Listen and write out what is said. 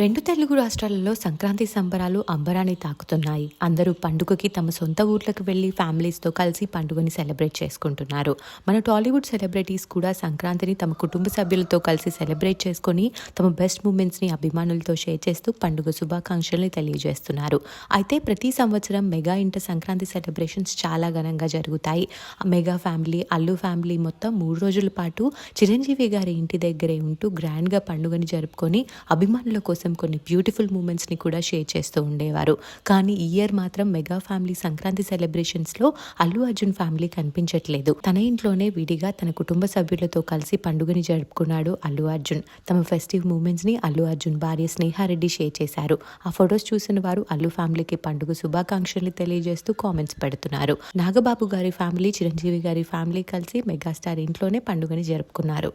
రెండు తెలుగు రాష్ట్రాలలో సంక్రాంతి సంబరాలు అంబరాన్ని తాకుతున్నాయి. అందరూ పండుగకి తమ సొంత ఊర్లకు వెళ్ళి ఫ్యామిలీస్తో కలిసి పండుగని సెలబ్రేట్ చేసుకుంటున్నారు. మన టాలీవుడ్ సెలబ్రిటీస్ కూడా సంక్రాంతిని తమ కుటుంబ సభ్యులతో కలిసి సెలబ్రేట్ చేసుకొని తమ బెస్ట్ మూమెంట్స్ని అభిమానులతో షేర్ చేస్తూ పండుగ శుభాకాంక్షల్ని తెలియజేస్తున్నారు. అయితే ప్రతి సంవత్సరం మెగా ఇంటర్ సంక్రాంతి సెలబ్రేషన్స్ చాలా ఘనంగా జరుగుతాయి. మెగా ఫ్యామిలీ అల్లు ఫ్యామిలీ మొత్తం మూడు రోజుల పాటు చిరంజీవి గారి ఇంటి దగ్గరే ఉంటూ గ్రాండ్గా పండుగని జరుపుకొని అభిమానుల కోసం కొన్ని బ్యూటిఫుల్ మూమెంట్స్ని కూడా షేర్ చేస్తూ ఉండేవారు. కానీ ఈ ఇయర్ మాత్రం మెగా ఫ్యామిలీ సంక్రాంతి సెలబ్రేషన్స్లో అల్లు అర్జున్ ఫ్యామిలీ కనిపించట్లేదు. తన ఇంట్లోనే విడిగా తన కుటుంబ సభ్యులతో కలిసి పండుగని జరుపుకున్నాడు అల్లు అర్జున్. తమ ఫెస్టివ్ మూమెంట్స్ని అల్లు అర్జున్ భార్య స్నేహారెడ్డి షేర్ చేశారు. ఆ ఫొటోస్ చూసిన వారు అల్లు ఫ్యామిలీకి పండుగ శుభాకాంక్షలు తెలియజేస్తూ కామెంట్స్ పెడుతున్నారు. నాగబాబు గారి ఫ్యామిలీ చిరంజీవి గారి ఫ్యామిలీ కలిసి మెగాస్టార్ ఇంట్లోనే పండుగని జరుపుకున్నారు.